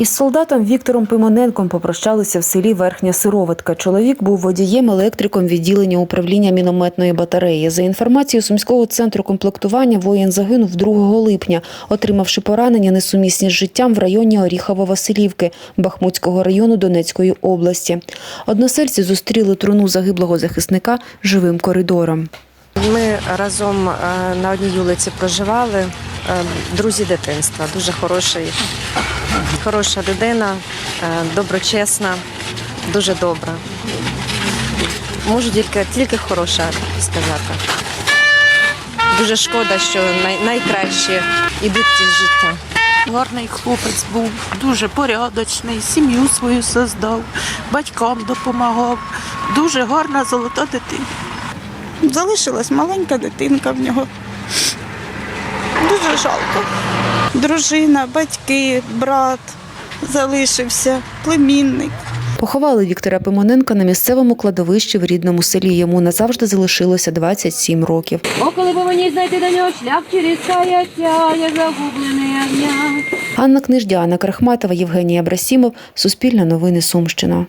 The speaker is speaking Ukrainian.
Із солдатом Віктором Пимоненком попрощалися в селі Верхня Сироватка. Чоловік був водієм електриком відділення управління мінометної батареї. За інформацією Сумського центру комплектування, воїн загинув 2 липня, отримавши поранення несумісні з життям в районі Оріхово-Василівки Бахмутського району Донецької області. Односельці зустріли труну загиблого захисника живим коридором. Ми разом е, на одній вулиці проживали. Е, Друзі дитинства, дуже хороший, хороша людина, е, доброчесна, дуже добра. Можу тільки, тільки хороше сказати. Дуже шкода, що най, найкращі ідуть із життя. Гарний хлопець був, дуже порядочний, сім'ю свою создав, батькам допомагав. Дуже гарна золота дитина. Залишилась маленька дитинка в нього. Жалко. Дружина, батьки, брат залишився, племінник. Поховали Віктора Пимоненка на місцевому кладовищі в рідному селі. Йому назавжди залишилося 27 років. О, коли б мені знайти до нього шлях через каяття, я загублений огня. Анна Книждяна, Крахматова, Євгенія Брасімов, Суспільне новини Сумщина.